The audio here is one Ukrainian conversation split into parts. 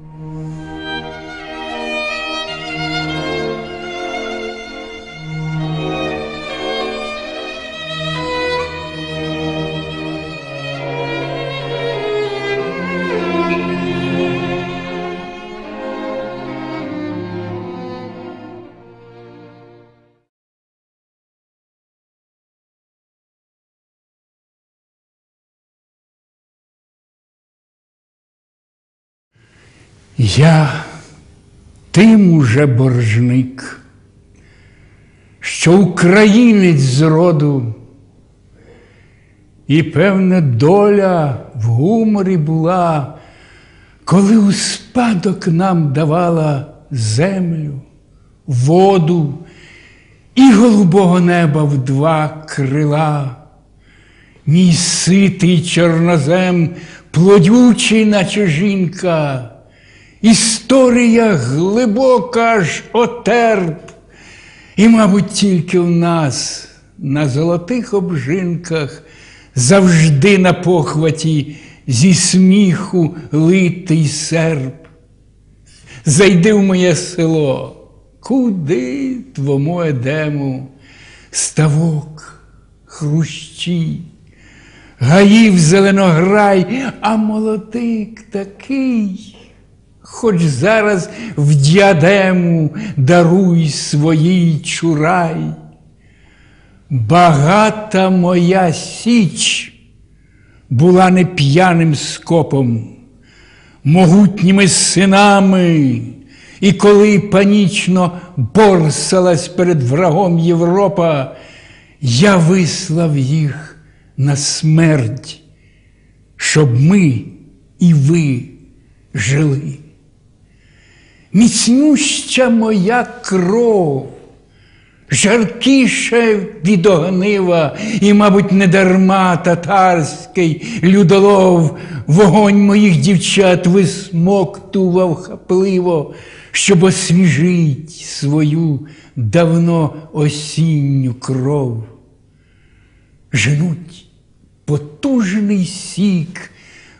Mm-hmm. Я тим уже боржник, що українець з роду, і певне доля в гуморі була, коли у спадок нам давала землю, воду і голубого неба в два крила. Мій ситий чорнозем, плодючий, наче жінка, історія глибока аж отерп. І, мабуть, тільки в нас, на золотих обжинках, завжди на похваті зі сміху литий серп. Зайди в моє село, куди твому едему, ставок, хрущі, гаїв зеленограй, а молодик такий, хоч зараз в діадему даруй своїй чурай. Багата моя січ була не п'яним скопом, могутніми синами, і коли панічно борсалась перед врагом Європа, я вислав їх на смерть, щоб ми і ви жили. Міцнюща моя кров, жаркіше від огнива, і, мабуть, не дарма татарський людолов, вогонь моїх дівчат висмоктував хапливо, щоб освіжить свою давно осінню кров. Женуть потужний сік,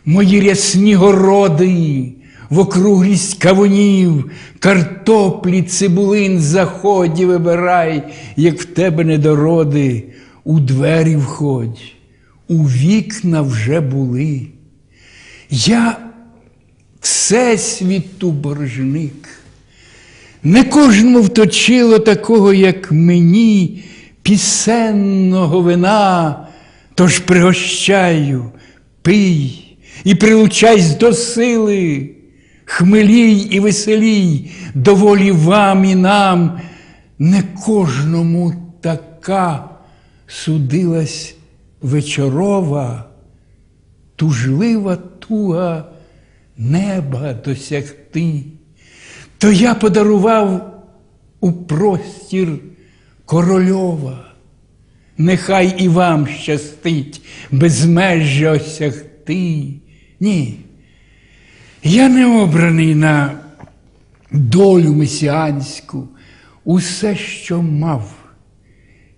мої рясні городи, в округлість кавунів, картоплі, цибулин заході вибирай, як в тебе недороди, у двері входь, у вікна вже були. Я всесвіту боржник. Не кожному вточило такого, як мені, пісенного вина, тож пригощаю, пий і прилучайсь до сили, хмелій і веселій, доволі вам і нам, не кожному така судилась вечорова, тужлива туга неба досягти то я подарував у простір корольова. Нехай і вам щастить безмежжя осягти. Ні. Я не обраний на долю месіанську, усе, що мав,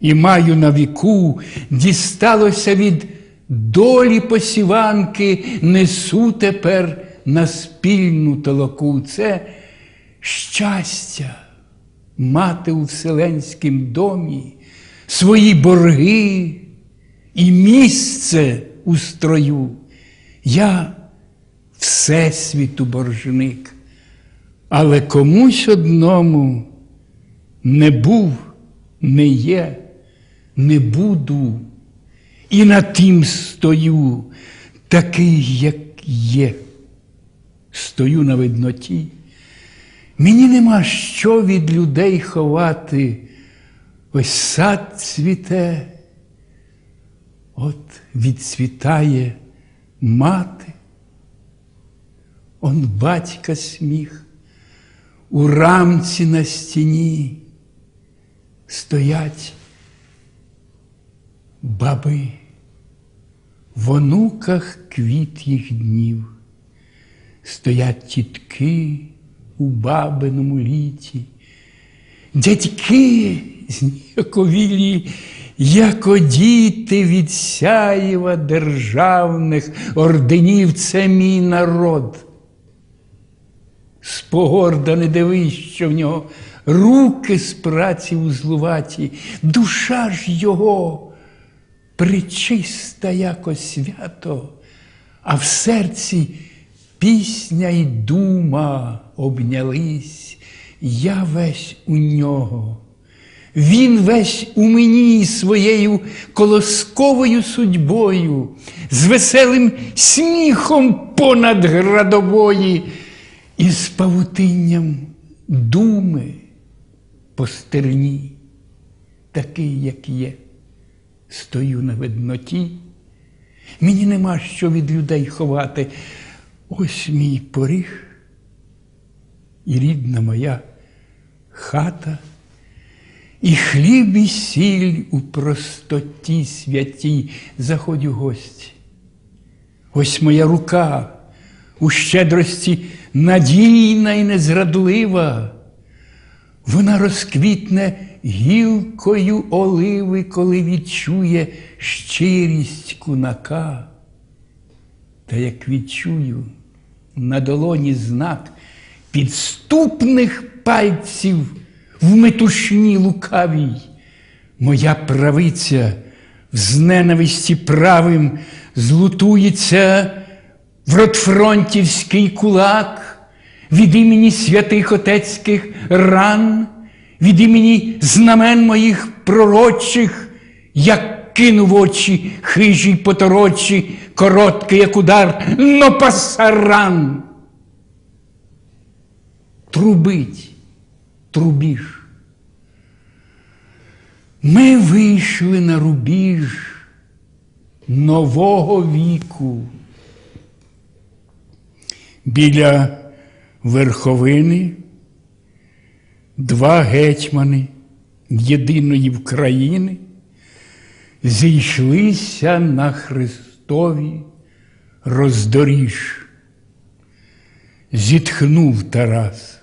і маю на віку, дісталося від долі посіванки, несу тепер на спільну толоку. Це щастя мати у вселенськім домі свої борги і місце у строю. Я всесвіту боржник, але комусь одному не був, не є, не буду, і на тим стою, такий, як є. Стою на видноті. Мені нема що від людей ховати. Ось сад цвіте, от відцвітає мати, он батька сміх, у рамці на стіні стоять баби, в онуках квіт їх днів, стоять тітки у бабиному літі, дядьки зніяковілі, як одіти від сяєва державних орденів, це мій народ. Спогорда не дивись, що в нього руки з праці узлуваті, душа ж його причиста, яко свято, а в серці пісня й дума обнялись, я весь у нього. Він весь у мені своєю колосковою судьбою, з веселим сміхом понад градової і з павутинням думи по такий, як є, стою на видноті. Мені нема що від людей ховати. Ось мій поріг і рідна моя хата. І хліб і сіль у простоті святій заходь у гості. Ось моя рука у щедрості надійна і незрадлива. Вона розквітне гілкою оливи, коли відчує щирість кунака. Та як відчую на долоні знак підступних пальців в метушні лукавій, моя правиця в зненависті правим злутується в ротфронтівський кулак від імені святих отецьких ран, від імені знамен моїх пророчих, як кину в очі хижі поторочі, короткий, як удар, но пасаран. Трубить, трубіж. Ми вийшли на рубіж нового віку. Біля верховини два гетьмани єдиної України зійшлися на Христові роздоріж. Зітхнув Тарас.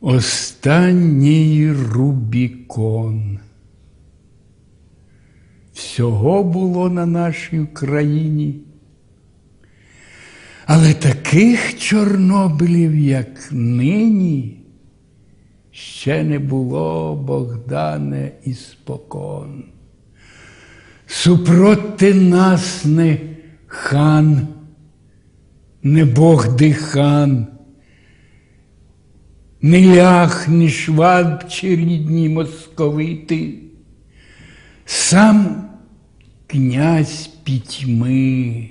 Останній Рубікон. Всього було на нашій Україні. Але таких Чорнобилів, як нині, ще не було Богдане і спокон. Супроти нас не хан, не Бог дихан, не лях, ні шваб чи рідні московити, сам князь пітьми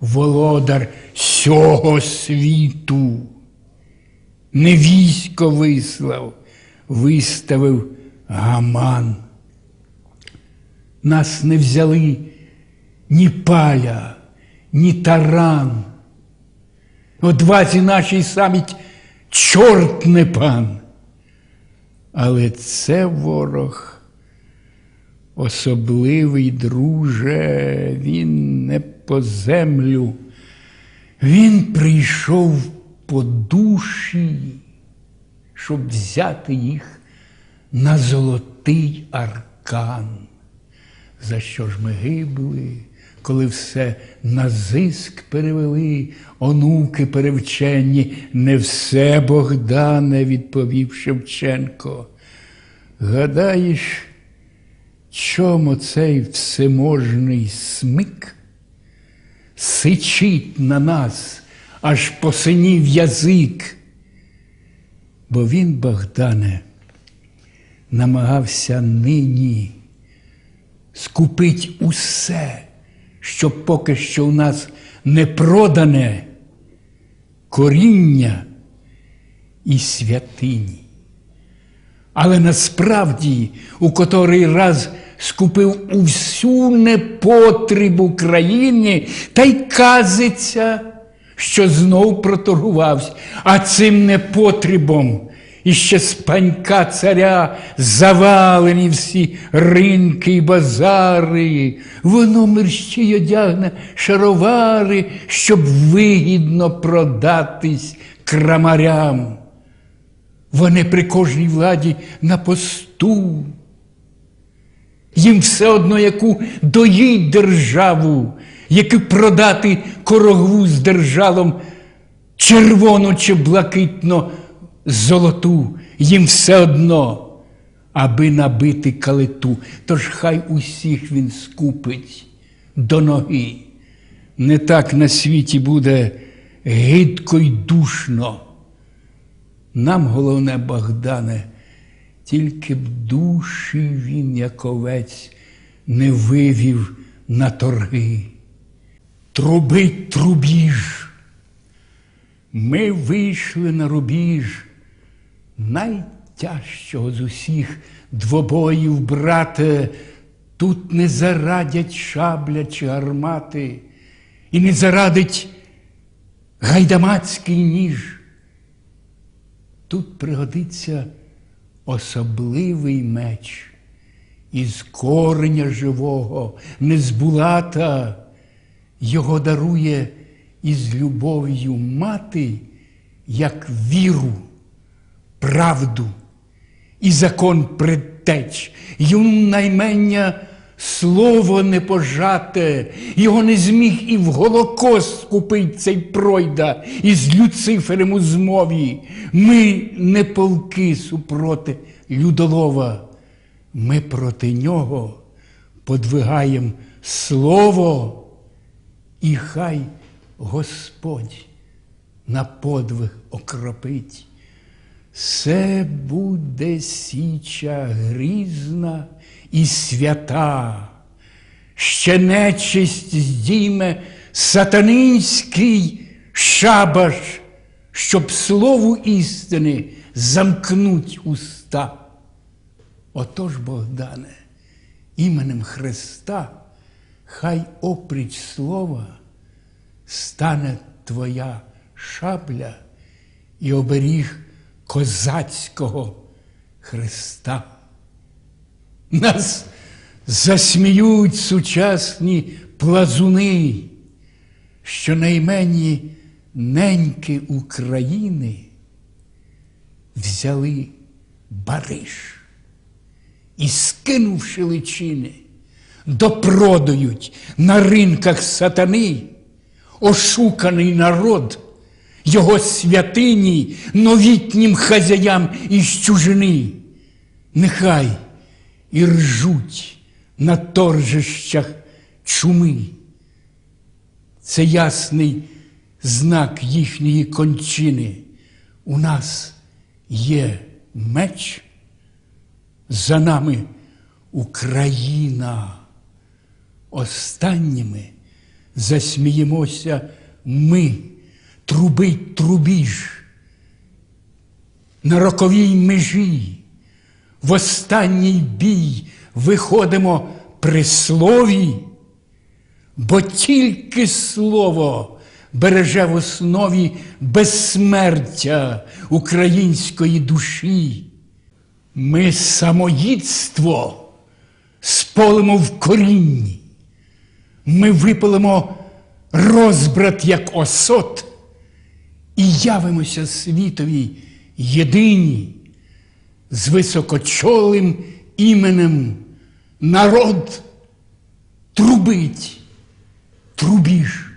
володар сього світу, не військо вислав, виставив гаман. Нас не взяли ні паля, ні таран. Одвазі нашій саміть чорт не пан. Але це ворог особливий, друже, він не по землю, він прийшов по душі, щоб взяти їх на золотий аркан. За що ж ми гибли, коли все на зиск перевели, онуки перевчені, не все Богдане, відповів Шевченко. Гадаєш, чому цей всеможний смик сичить на нас, аж посинів язик? Бо він, Богдане, намагався нині скупить усе, що поки що у нас не продане коріння і святині. Але насправді у котрий раз скупив усю непотребу країні та й казиться, що знов проторгувався, а цим непотребом і ще з панька царя завалені всі ринки й базари, воно мерщій одягне шаровари, щоб вигідно продатись крамарям. Вони при кожній владі на посту. Їм все одно яку доїть державу, яку продати корогву з держалом червону чи блакитно золоту, їм все одно, аби набити калиту. Тож хай усіх він скупить до ноги. Не так на світі буде гидко й душно. Нам головне, Богдане, тільки б душі він, як овець, не вивів на торги. Трубить трубіж. Ми вийшли на рубіж найтяжчого з усіх двобоїв, брате, тут не зарадять шабля чи гармати, і не зарадить гайдамацький ніж. Тут пригодиться особливий меч із кореня живого, незбулата, його дарує із любов'ю мати, як віру, правду і закон предтеч, йому наймення слово не пожате, його не зміг і в Голокост купить цей пройда із Люциферем у змові. Ми не полки супроти людолова, ми проти нього подвигаєм слово, і хай Господь на подвиг окропить. Це буде січа грізна і свята, ще нечисть здійме сатанинський шабаш, щоб слову істини замкнуть уста. Отож, Богдане, іменем Христа, хай опріч слова стане твоя шабля і оберіг козацького Христа. Нас засміють сучасні плазуни, що найменні неньки України взяли Бариш і, скинувши личини, допродають на ринках сатани ошуканий народ, його святині новітнім хазяям із чужини. Нехай і ржуть на торжищах чуми. Це ясний знак їхньої кончини. У нас є меч, за нами Україна. Останніми засміємося ми, трубить трубіж. На роковій межі, в останній бій виходимо при слові, бо тільки слово береже в основі безсмертя української душі. Ми самоїдство сполимо в корінні. Ми випалимо розбрат, як осот, і явимося світові єдині з високочолим іменем народ трубить, трубіж.